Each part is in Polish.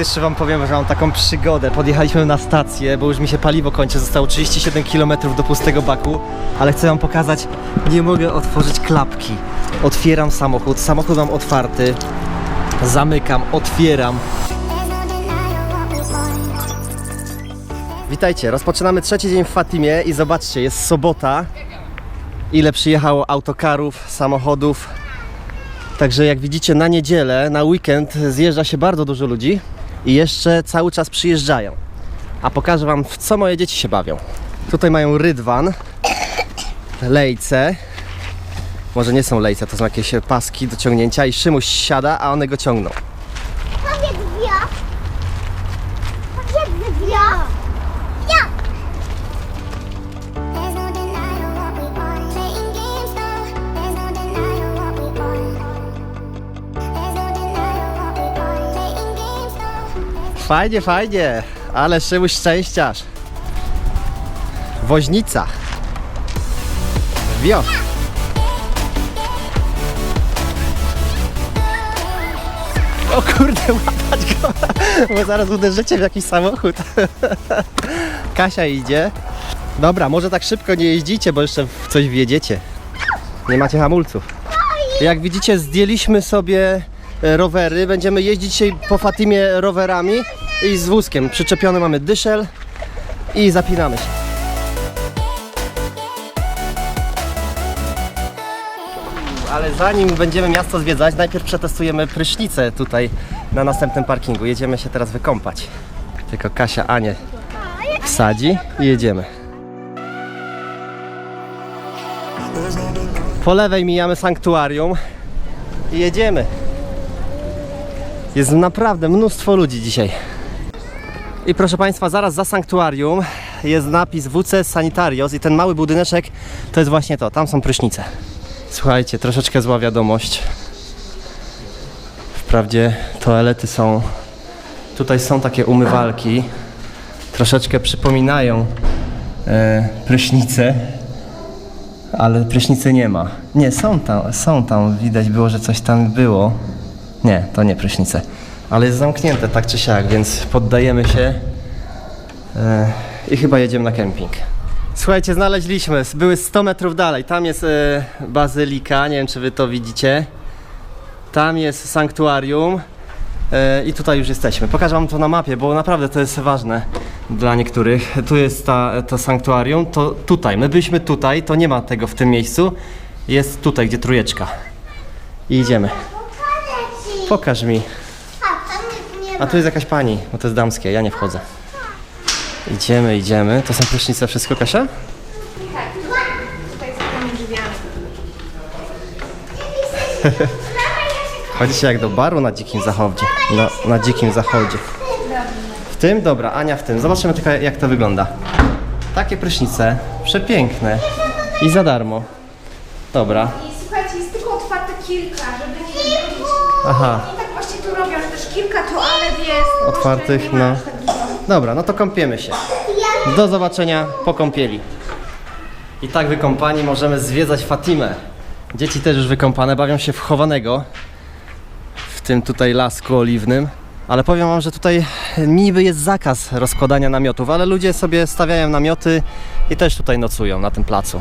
Jeszcze wam powiem, że mam taką przygodę. Podjechaliśmy na stację, bo już mi się paliwo kończy. Zostało 37 km do pustego baku, ale chcę wam pokazać, nie mogę otworzyć klapki. Otwieram samochód, samochód mam otwarty. Zamykam, otwieram. Witajcie, rozpoczynamy trzeci dzień w Fatimie i zobaczcie, jest sobota. Ile przyjechało autokarów, samochodów. Także jak widzicie na niedzielę, na weekend zjeżdża się bardzo dużo ludzi i jeszcze cały czas przyjeżdżają. A pokażę wam w co moje dzieci się bawią. Tutaj mają rydwan, lejce. Może nie są lejce, to są jakieś paski do ciągnięcia i Szymuś siada, a one go ciągną. Powiedz wio. Powiedz wio. Fajnie, fajnie, ale Szymuś szczęściarz. Woźnica. Wio. O kurde, łapać go, bo zaraz uderzycie w jakiś samochód. Kasia idzie. Dobra, może tak szybko nie jeździcie, bo jeszcze w coś wjedziecie. Nie macie hamulców. Jak widzicie, zdjęliśmy sobie rowery. Będziemy jeździć dzisiaj po Fatimie rowerami i z wózkiem. Przyczepiony mamy dyszel i zapinamy się. Ale zanim będziemy miasto zwiedzać, najpierw przetestujemy prysznicę tutaj na następnym parkingu. Jedziemy się teraz wykąpać. Tylko Kasia Anię wsadzi i jedziemy. Po lewej mijamy sanktuarium i jedziemy. Jest naprawdę mnóstwo ludzi dzisiaj. I proszę Państwa, zaraz za sanktuarium jest napis WC Sanitarios i ten mały budyneczek to jest właśnie to, tam są prysznice. Słuchajcie, troszeczkę zła wiadomość. Wprawdzie toalety są, tutaj są takie umywalki, troszeczkę przypominają e, prysznice, ale prysznicy nie ma. Nie, są tam, są tam, widać było, że coś tam było. Nie, to nie prysznice. Ale jest zamknięte tak czy siak, więc poddajemy się e, i chyba jedziemy na kemping. Słuchajcie, znaleźliśmy, były 100 metrów dalej. Tam jest e, bazylika, nie wiem czy wy to widzicie. Tam jest sanktuarium e, i tutaj już jesteśmy. Pokażę wam to na mapie, bo naprawdę to jest ważne dla niektórych. Tu jest ta, to sanktuarium, to tutaj. My byliśmy tutaj, to nie ma tego w tym miejscu. Jest tutaj, gdzie trójeczka. I idziemy. Pokaż mi. A, tu jest jakaś pani, bo to jest damskie, ja nie wchodzę. Idziemy, idziemy. To są prysznice, wszystko Kasia? Tutaj z tymi drzwiami. Chodzi się jak do baru na dzikim zachodzie. No, na dzikim zachodzie. W tym? Dobra, Ania w tym. Zobaczymy tylko jak to wygląda. Takie prysznice, przepiękne i za darmo. Dobra, I słuchajcie, jest tylko otwarte kilka, żeby. Aha, I tak właśnie tu robią, że też kilka toalet jest. Otwartych, no. aż tak dużo. dobra, no to kąpiemy się. Do zobaczenia po kąpieli. I tak wykąpani możemy zwiedzać Fatimę. Dzieci też już wykąpane, bawią się w chowanego w tym tutaj lasku oliwnym. Ale powiem wam, że tutaj niby jest zakaz rozkładania namiotów, ale ludzie sobie stawiają namioty i też tutaj nocują na tym placu.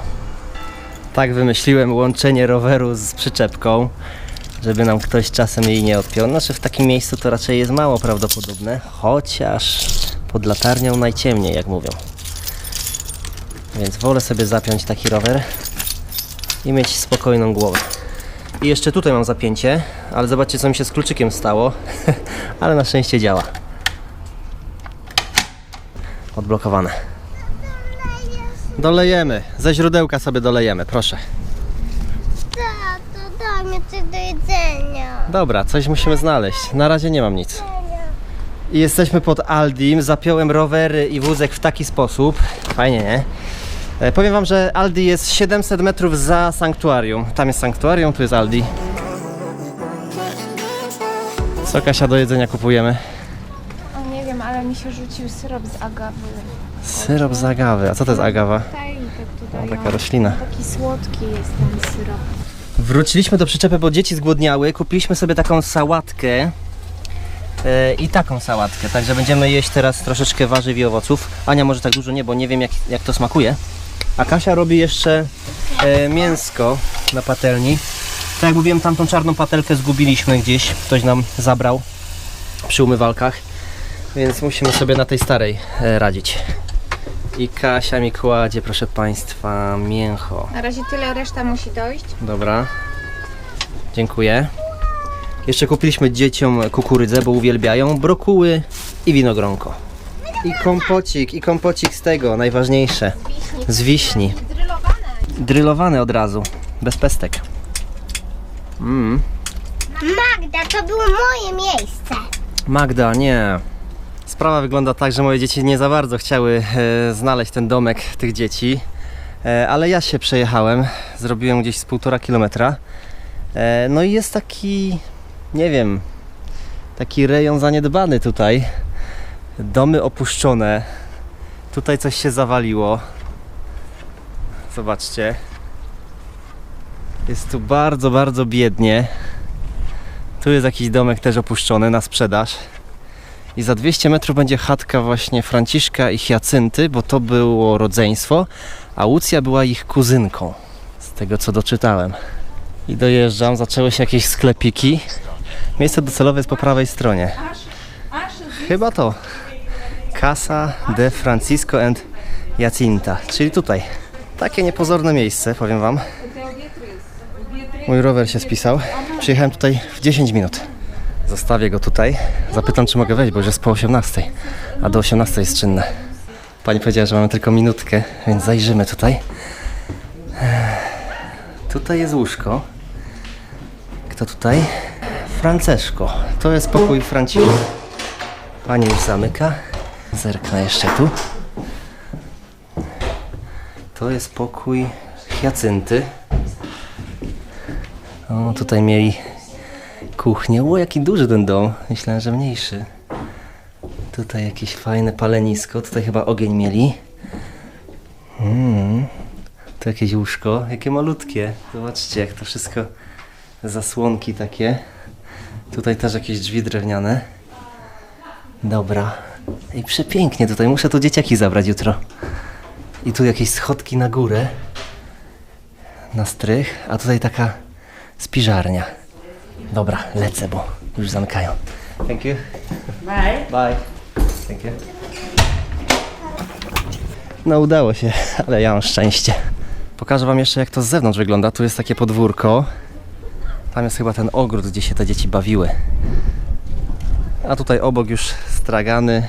Tak wymyśliłem łączenie roweru z przyczepką, żeby nam ktoś czasem jej nie odpiął. Znaczy w takim miejscu to raczej jest mało prawdopodobne, chociaż pod latarnią najciemniej, jak mówią. Więc wolę sobie zapiąć taki rower i mieć spokojną głowę. I jeszcze tutaj mam zapięcie, ale zobaczcie co mi się z kluczykiem stało, ale na szczęście działa. Odblokowane. Dolejemy, ze źródełka sobie dolejemy, proszę. Mi coś do jedzenia. Dobra, coś musimy znaleźć. Na razie nie mam nic. I jesteśmy pod Aldim. Zapiąłem rowery i wózek w taki sposób. Fajnie, nie? E, powiem wam, że Aldi jest 700 metrów za sanktuarium. Tam jest sanktuarium, tu jest Aldi. Co Kasia do jedzenia kupujemy? O nie wiem, ale mi się rzucił syrop z agawy. Syrop z agawy. A co to jest agawa? Tajnik tutaj. Taka roślina. Taki słodki jest ten syrop. Wróciliśmy do przyczepy, bo dzieci zgłodniały. Kupiliśmy sobie taką sałatkę e, i taką sałatkę. Także będziemy jeść teraz troszeczkę warzyw i owoców. Ania może tak dużo nie, bo nie wiem jak, jak to smakuje. A Kasia robi jeszcze e, mięsko na patelni. Tak jak mówiłem, tamtą czarną patelkę zgubiliśmy gdzieś. Ktoś nam zabrał przy umywalkach. Więc musimy sobie na tej starej e, radzić. I Kasia mi kładzie, proszę Państwa, mięcho. Na razie tyle, reszta musi dojść. Dobra. Dziękuję. Jeszcze kupiliśmy dzieciom kukurydzę, bo uwielbiają, brokuły i winogronko. I kompocik, i kompocik z tego, najważniejsze. Z wiśni. Drylowane. Drylowane od razu, bez pestek. Mm. Magda, to było moje miejsce. Magda, nie. Sprawa wygląda tak, że moje dzieci nie za bardzo chciały e, znaleźć ten domek tych dzieci, e, ale ja się przejechałem, zrobiłem gdzieś z półtora kilometra. E, no i jest taki, nie wiem, taki rejon zaniedbany tutaj. Domy opuszczone. Tutaj coś się zawaliło. Zobaczcie. Jest tu bardzo, bardzo biednie. Tu jest jakiś domek też opuszczony na sprzedaż. I za 200 metrów będzie chatka właśnie Franciszka i Hiacynty, bo to było rodzeństwo, a Łucja była ich kuzynką. Z tego co doczytałem. I dojeżdżam, zaczęły się jakieś sklepiki. Miejsce docelowe jest po prawej stronie. Chyba to. Casa de Francisco and Jacinta, czyli tutaj. Takie niepozorne miejsce, powiem Wam. Mój rower się spisał. Przyjechałem tutaj w 10 minut. Zostawię go tutaj. Zapytam, czy mogę wejść, bo już jest po 18, a do 18 jest czynne. Pani powiedziała, że mamy tylko minutkę, więc zajrzymy tutaj. Tutaj jest łóżko. Kto tutaj? Franceszko. To jest pokój Franciszka. Pani już zamyka. Zerknę jeszcze tu. To jest pokój Hiacynty. O, tutaj mieli kuchnię. O, jaki duży ten dom. Myślałem, że mniejszy. Tutaj jakieś fajne palenisko. Tutaj chyba ogień mieli. Mm. Tu jakieś łóżko. Jakie malutkie. Zobaczcie, jak to wszystko zasłonki takie. Tutaj też jakieś drzwi drewniane. Dobra. I przepięknie tutaj. Muszę tu dzieciaki zabrać jutro. I tu jakieś schodki na górę. Na strych. A tutaj taka spiżarnia. Dobra, lecę, bo już zamykają. Thank you. Bye. Bye. Thank you. No udało się, ale ja mam szczęście. Pokażę wam jeszcze jak to z zewnątrz wygląda. Tu jest takie podwórko. Tam jest chyba ten ogród, gdzie się te dzieci bawiły. A tutaj obok już stragany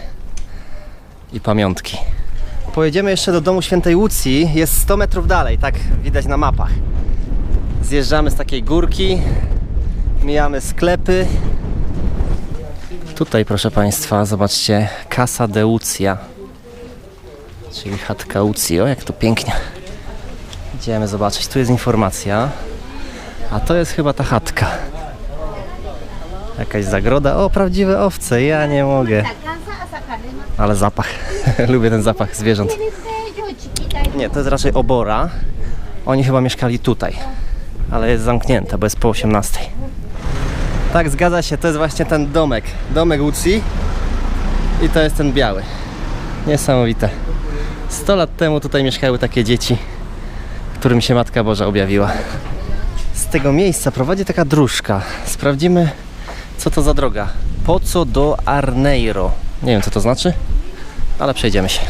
i pamiątki. Pojedziemy jeszcze do domu świętej Łucji. Jest 100 metrów dalej, tak widać na mapach. Zjeżdżamy z takiej górki, mijamy sklepy. Tutaj, proszę Państwa, zobaczcie, Casa de Lucia, czyli chatka Lucji. O, jak to pięknie. Idziemy zobaczyć, tu jest informacja, a to jest chyba ta chatka. Jakaś zagroda. O, prawdziwe owce, ja nie mogę. Ale zapach, lubię ten zapach zwierząt. Nie, to jest raczej obora. Oni chyba mieszkali tutaj ale jest zamknięte, bo jest po 18. Tak, zgadza się, to jest właśnie ten domek. Domek Łucji i to jest ten biały. Niesamowite. 100 lat temu tutaj mieszkały takie dzieci, którym się Matka Boża objawiła. Z tego miejsca prowadzi taka dróżka. Sprawdzimy, co to za droga. Po co do Arneiro? Nie wiem, co to znaczy, ale przejdziemy się.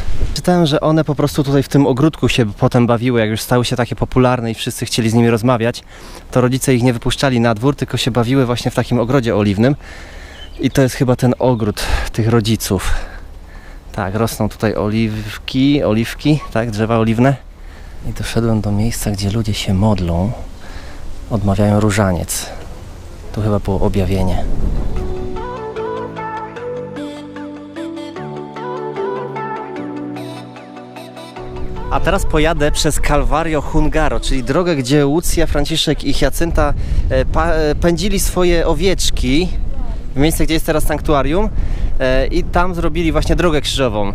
Czytałem, że one po prostu tutaj w tym ogródku się potem bawiły, jak już stały się takie popularne i wszyscy chcieli z nimi rozmawiać, to rodzice ich nie wypuszczali na dwór, tylko się bawiły właśnie w takim ogrodzie oliwnym. I to jest chyba ten ogród tych rodziców. Tak, rosną tutaj oliwki, oliwki, tak, drzewa oliwne. I doszedłem do miejsca, gdzie ludzie się modlą, odmawiają różaniec. Tu chyba było objawienie. A teraz pojadę przez Calvario Hungaro, czyli drogę, gdzie Łucja, Franciszek i Hiacynta e, e, pędzili swoje owieczki w miejsce, gdzie jest teraz sanktuarium e, i tam zrobili właśnie drogę krzyżową.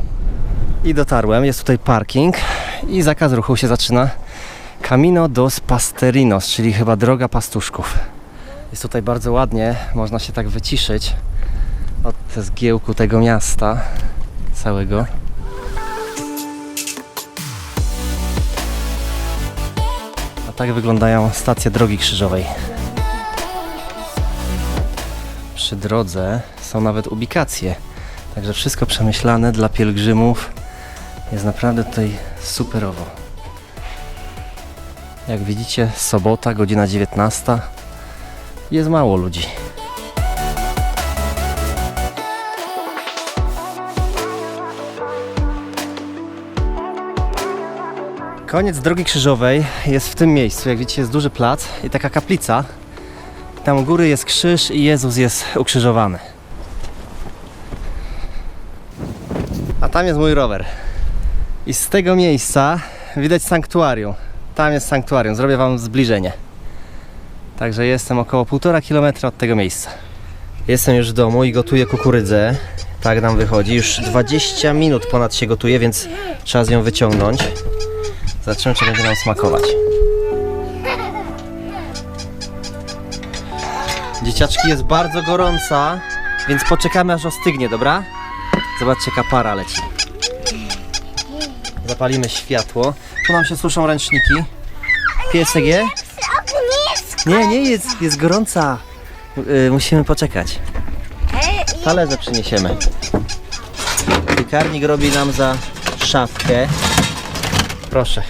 I dotarłem, jest tutaj parking i zakaz ruchu się zaczyna. Camino dos Pasterinos, czyli chyba droga pastuszków. Jest tutaj bardzo ładnie, można się tak wyciszyć. od zgiełku tego miasta całego. Tak wyglądają stacje drogi krzyżowej. Przy drodze są nawet ubikacje, także wszystko przemyślane dla pielgrzymów. Jest naprawdę tutaj superowo. Jak widzicie, sobota, godzina 19. Jest mało ludzi. Koniec drogi krzyżowej jest w tym miejscu. Jak widzicie, jest duży plac i taka kaplica. Tam u góry jest krzyż i Jezus jest ukrzyżowany. A tam jest mój rower. I z tego miejsca widać sanktuarium. Tam jest sanktuarium. Zrobię Wam zbliżenie. Także jestem około 1,5 km od tego miejsca. Jestem już w domu i gotuję kukurydzę. Tak nam wychodzi. Już 20 minut ponad się gotuje, więc trzeba z nią wyciągnąć. Zobaczymy, czy będzie nam smakować. Dzieciaczki, jest bardzo gorąca, więc poczekamy aż ostygnie, dobra? Zobaczcie, jaka para leci. Zapalimy światło. Tu nam się suszą ręczniki. Piesek je? Nie, nie jest, jest gorąca. Yy, musimy poczekać. Talerze przyniesiemy. Piekarnik robi nam za szafkę. Proszę.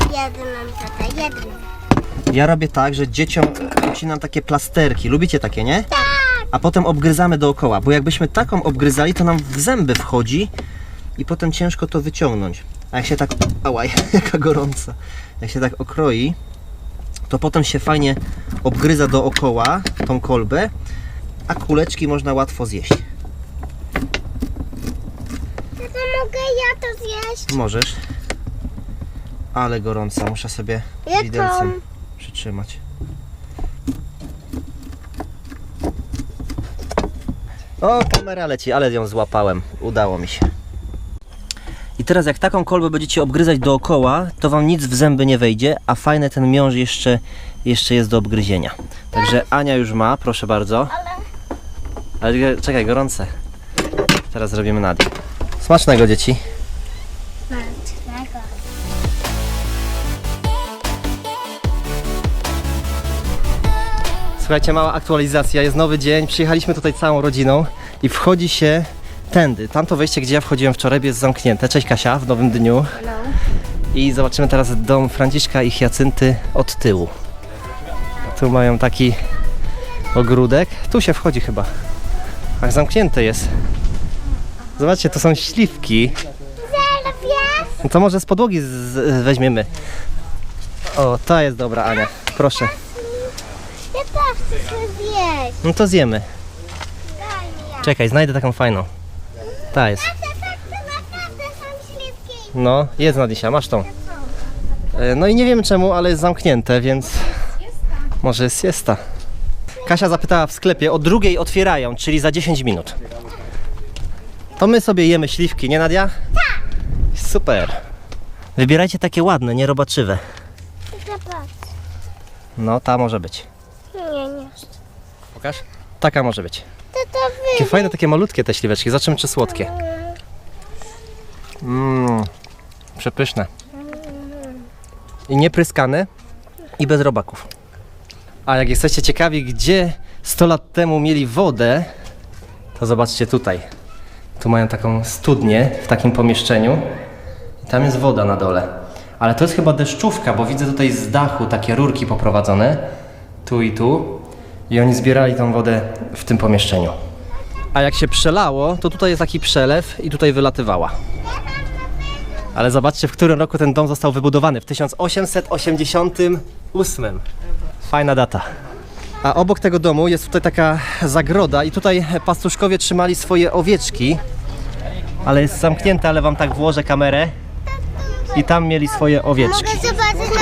Jeden mam tata, jeden. Ja robię tak, że dzieciom ucinam takie plasterki. Lubicie takie, nie? Tak. A potem obgryzamy dookoła, bo jakbyśmy taką obgryzali, to nam w zęby wchodzi i potem ciężko to wyciągnąć. A jak się tak, ałaj, jaka gorąca. Jak się tak okroi, to potem się fajnie obgryza dookoła tą kolbę, a kuleczki można łatwo zjeść. Tata, mogę ja to zjeść? Możesz. Ale gorąca, muszę sobie Jaką? widelcem przytrzymać. O, kamera leci, ale ją złapałem. Udało mi się. I teraz jak taką kolbę będziecie obgryzać dookoła, to wam nic w zęby nie wejdzie, a fajny ten miąższ jeszcze, jeszcze jest do obgryzienia. Także Ania już ma, proszę bardzo. Ale czekaj, gorące. Teraz zrobimy Nadię. Smacznego dzieci. Smacznego. Słuchajcie, mała aktualizacja, jest nowy dzień, przyjechaliśmy tutaj całą rodziną i wchodzi się tędy. Tamto wejście, gdzie ja wchodziłem wczoraj, jest zamknięte. Cześć Kasia, w nowym dniu. I zobaczymy teraz dom Franciszka i Hiacynty od tyłu. Tu mają taki ogródek. Tu się wchodzi chyba. Ach, zamknięte jest. Zobaczcie, to są śliwki. No to może z podłogi z, z, weźmiemy. O, ta jest dobra, Ania. Proszę. Ja też chcę zjeść. No to zjemy. Czekaj, znajdę taką fajną. Ta jest. Śliwki. No, jest Nadisia, masz tą. E, No i nie wiem czemu, ale jest zamknięte, więc może jest siesta. Kasia zapytała w sklepie, o drugiej otwierają, czyli za 10 minut. To my sobie jemy śliwki, nie Nadia? Tak. Super. Wybierajcie takie ładne, nie robaczywe. Zobacz. No, ta może być. Nie, nie. Pokaż. Taka może być. Tata, Takie fajne, takie malutkie te śliweczki. Zobaczymy, czy słodkie. Mmm, przepyszne. I niepryskane i bez robaków. A jak jesteście ciekawi, gdzie 100 lat temu mieli wodę, to zobaczcie tutaj. Tu mają taką studnię w takim pomieszczeniu. I tam jest woda na dole. Ale to jest chyba deszczówka, bo widzę tutaj z dachu takie rurki poprowadzone. Tu i tu. I oni zbierali tą wodę w tym pomieszczeniu. A jak się przelało, to tutaj jest taki przelew i tutaj wylatywała. Ale zobaczcie, w którym roku ten dom został wybudowany. W 1888. Fajna data. A obok tego domu jest tutaj taka zagroda i tutaj pastuszkowie trzymali swoje owieczki. Ale jest zamknięte, ale wam tak włożę kamerę. I tam mieli swoje owieczki.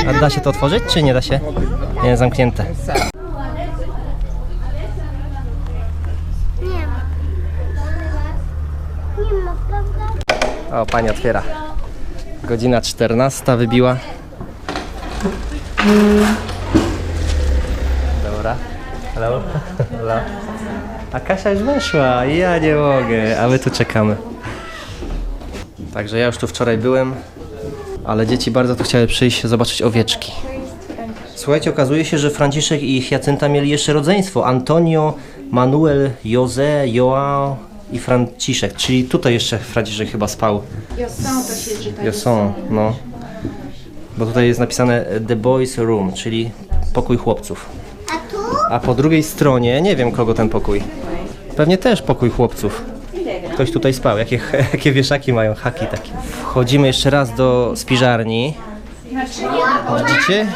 A da się to otworzyć, czy nie da się? Nie, zamknięte. O, pani otwiera. Godzina 14 wybiła. Hello. Hello. A Kasia już weszła, ja nie mogę, a my tu czekamy. Także ja już tu wczoraj byłem, ale dzieci bardzo tu chciały przyjść zobaczyć owieczki. Słuchajcie, okazuje się, że Franciszek i Hiacynta mieli jeszcze rodzeństwo. Antonio, Manuel, Jose, Joao i Franciszek. Czyli tutaj jeszcze Franciszek chyba spał. Josą to się czyta. Josą, no. Bo tutaj jest napisane The Boys Room, czyli pokój chłopców. A po drugiej stronie, nie wiem kogo ten pokój. Pewnie też pokój chłopców. Ktoś tutaj spał. Jakie, jakie wieszaki mają, haki takie. Wchodzimy jeszcze raz do spiżarni. Widzicie?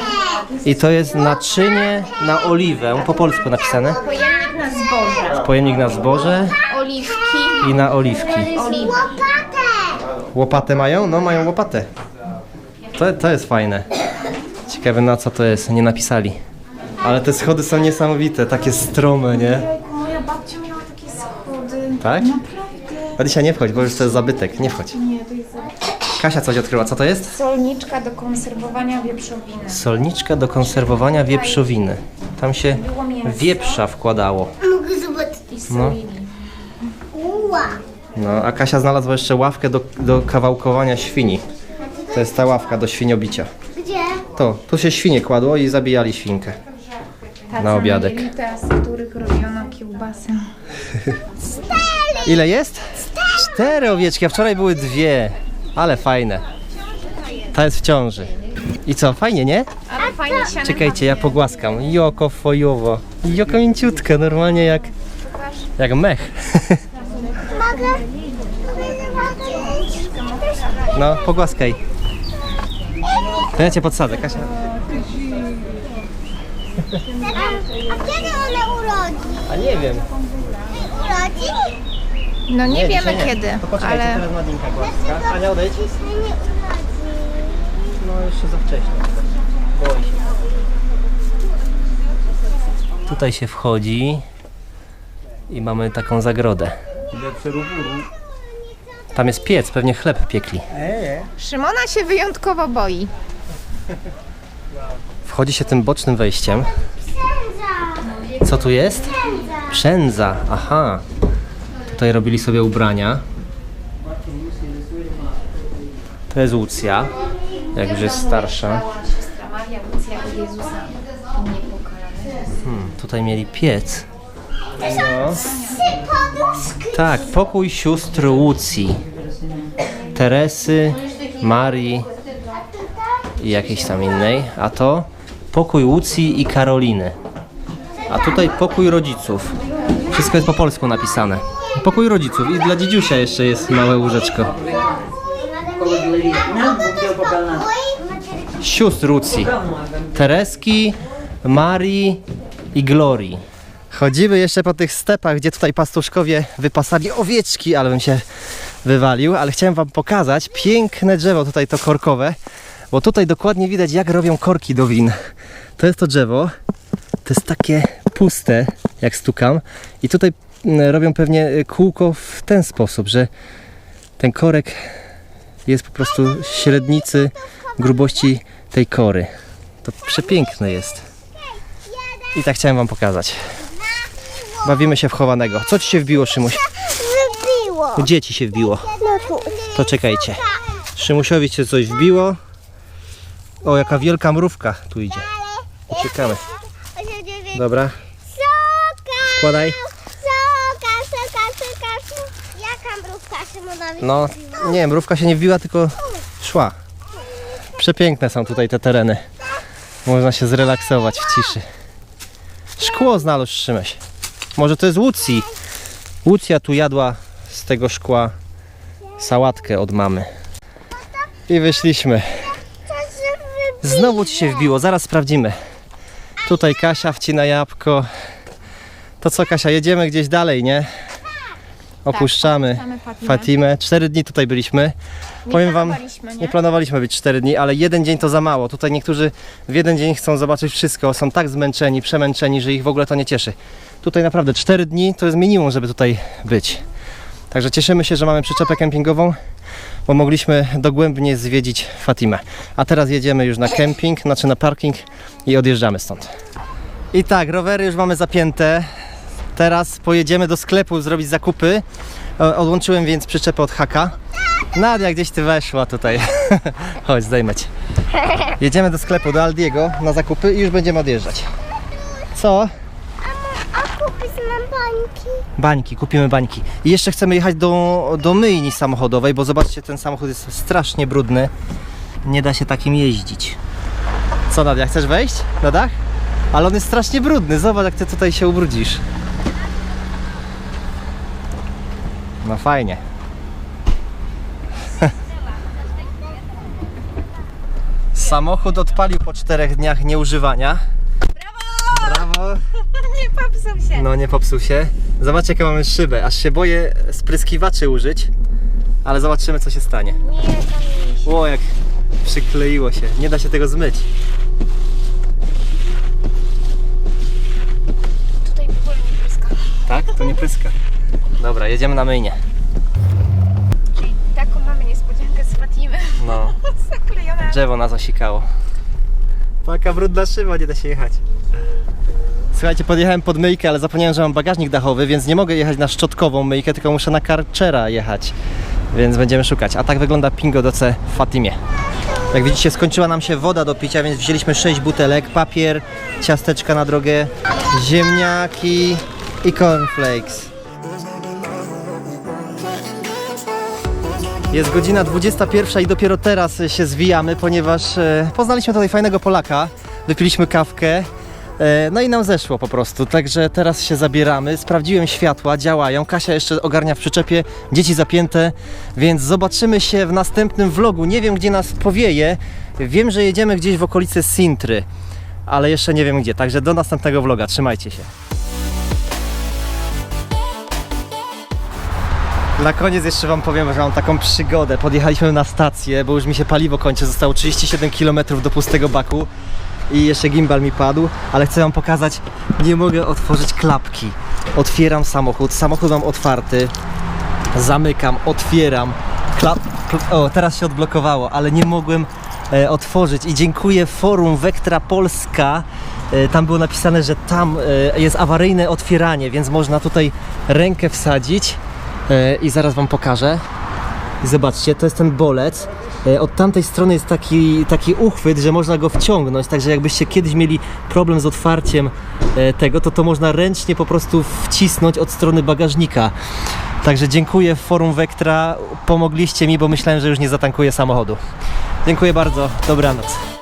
I to jest naczynie na oliwę, po polsku napisane. Pojemnik na zboże. Pojemnik na zboże Oliwki. i na oliwki. Oliwy. Łopatę! Łopatę mają? No mają łopatę. To, to jest fajne. Ciekawe na co to jest, nie napisali. Ale te schody są niesamowite, takie strome, nie? Moja babcia miała takie schody. Tak? Naprawdę. A dzisiaj nie wchodź, bo już to jest zabytek, nie wchodź. Nie, to jest Kasia coś odkryła, co to jest? solniczka do konserwowania wieprzowiny. Solniczka do konserwowania wieprzowiny. Tam się Było mięso. wieprza wkładało. Mogę zobaczyć. I solili. Uła! No, a Kasia znalazła jeszcze ławkę do, do kawałkowania świni. To jest ta ławka do świniobicia. Gdzie? To, tu się świnie kładło i zabijali świnkę. Na obiadek. jelita, z których robiono kiełbasę. Ile jest? Cztery owieczki, a wczoraj były dwie. Ale fajne. Ta jest w ciąży. I co, fajnie, nie? Ale fajnie się Czekajcie, ja pogłaskam. Joko fojowo. Joko mięciutka, normalnie jak, jak mech. Mogę? Mogę zobaczyć? No, pogłaskaj. To ja cię podsadzę, Kasia. A kiedy one urodzi? A nie wiem. Urodzi? No nie, wiemy dzisiaj kiedy, To poczekajcie, ale teraz Nadinka głaska. Ania, odejdź. Nie urodzi. No, jeszcze za wcześnie. Boi się. Tutaj się wchodzi i mamy taką zagrodę. Tam jest piec, pewnie chleb piekli. Szymona się wyjątkowo boi. Wchodzi się tym bocznym wejściem. Co tu jest? Przędza. Aha. Tutaj robili sobie ubrania. To jest Łucja, jak już jest starsza. Hmm, tutaj mieli piec. No. Tak, pokój sióstr Łucji. Teresy, Marii i jakiejś tam innej. A to pokój Łucji i Karoliny. A tutaj pokój rodziców. Wszystko jest po polsku napisane. Pokój rodziców i dla dziedziusia jeszcze jest małe łóżeczko. Sióstr Łucji. Tereski, Marii i Glorii. Chodzimy jeszcze po tych stepach, gdzie tutaj pastuszkowie wypasali owieczki, ale bym się wywalił, ale chciałem wam pokazać piękne drzewo tutaj to korkowe, bo tutaj dokładnie widać jak robią korki do win. To jest to drzewo, to jest takie puste, jak stukam i tutaj mm, robią pewnie y, kółko w ten sposób, że ten korek jest po prostu średnicy grubości tej kory. To przepiękne jest. I tak chciałem wam pokazać. Bawimy się w chowanego. Co ci się wbiło, Szymuś? Wybiło. Gdzie ci się wbiło? To czekajcie. Szymusiowi się coś wbiło. O, jaka wielka mrówka tu idzie. Uciekamy. Dobra, Soka! wkładaj. Soka, soka, soka, soka. Jaka mrówka Szymonowi No, nie, mrówka się nie wbiła, tylko szła. Przepiękne są tutaj te tereny. Można się zrelaksować w ciszy. Szkło znalazł Szymeś. Może to jest Łucji. Łucja tu jadła z tego szkła sałatkę od mamy. I wyszliśmy. Znowu ci się wbiło, zaraz sprawdzimy. Tutaj Kasia wcina jabłko. To co Kasia, jedziemy gdzieś dalej, nie? Opuszczamy opuszczamy Fatimę. Fatimę. Cztery dni tutaj byliśmy. Nie Powiem wam, planowaliśmy, nie? nie planowaliśmy być cztery dni, ale jeden dzień to za mało. Tutaj niektórzy w jeden dzień chcą zobaczyć wszystko. Są tak zmęczeni, przemęczeni, że ich w ogóle to nie cieszy. Tutaj naprawdę cztery dni to jest minimum, żeby tutaj być. Także cieszymy się, że mamy przyczepę kempingową, bo mogliśmy dogłębnie zwiedzić Fatimę. A teraz jedziemy już na kemping, znaczy na parking i odjeżdżamy stąd. I tak, rowery już mamy zapięte. Teraz pojedziemy do sklepu zrobić zakupy. E, Odłączyłem więc przyczepę od haka. Nadia, gdzieś ty weszła tutaj. Chodź, zdejmę cię. Jedziemy do sklepu, do Aldiego na zakupy i już będziemy odjeżdżać. Co? Kupić nam bańki. Bańki, kupimy bańki. I jeszcze chcemy jechać do, do myjni samochodowej, bo zobaczcie, ten samochód jest strasznie brudny. Nie da się takim jeździć. Co Nadia, chcesz wejść na dach? Ale on jest strasznie brudny, zobacz jak ty tutaj się ubrudzisz. No fajnie. Samochód odpalił po czterech dniach nieużywania. Brawo! Nie popsuł się. No nie popsuł się. Zobaczcie jaką mamy szybę. Aż się boję spryskiwaczy użyć. Ale zobaczymy co się stanie. Nie, tam iść. Ło jak przykleiło się. Nie da się tego zmyć. Tutaj w ogóle nie pryska. Tak? To nie pryska. Dobra, jedziemy na myjnie. Czyli taką mamy niespodziankę z Fatimy. No, Zaklejona. drzewo nas osikało. Taka brudna szyba, nie da się jechać. Słuchajcie, podjechałem pod myjkę, ale zapomniałem, że mam bagażnik dachowy, więc nie mogę jechać na szczotkową myjkę, tylko muszę na karczera jechać. Więc będziemy szukać. A tak wygląda Pingo do C w Fatimie. Jak widzicie, skończyła nam się woda do picia, więc wzięliśmy 6 butelek, papier, ciasteczka na drogę, ziemniaki i cornflakes. Jest godzina 21 i dopiero teraz się zwijamy, ponieważ e, poznaliśmy tutaj fajnego Polaka, wypiliśmy kawkę, no i nam zeszło po prostu, także teraz się zabieramy. Sprawdziłem światła, działają, Kasia jeszcze ogarnia w przyczepie, dzieci zapięte, więc zobaczymy się w następnym vlogu. Nie wiem gdzie nas powieje, wiem, że jedziemy gdzieś w okolicy Sintry, ale jeszcze nie wiem gdzie, także do następnego vloga, trzymajcie się. Na koniec jeszcze Wam powiem, że mam taką przygodę. Podjechaliśmy na stację, bo już mi się paliwo kończy. Zostało 37 km do pustego baku i jeszcze gimbal mi padł, ale chcę Wam pokazać, nie mogę otworzyć klapki. Otwieram samochód, samochód mam otwarty, zamykam, otwieram. Klap... kl- O, teraz się odblokowało, ale nie mogłem e, otworzyć i dziękuję forum Vectra Polska. E, tam było napisane, że tam e, jest awaryjne otwieranie, więc można tutaj rękę wsadzić e, i zaraz Wam pokażę. Zobaczcie, to jest ten bolec. E, Od tamtej strony jest taki, taki uchwyt, że można go wciągnąć, także jakbyście kiedyś mieli problem z otwarciem e, tego, to to można ręcznie po prostu wcisnąć od strony bagażnika. Także dziękuję forum Vectra, pomogliście mi, bo myślałem, że już nie zatankuję samochodu. Dziękuję bardzo, dobranoc.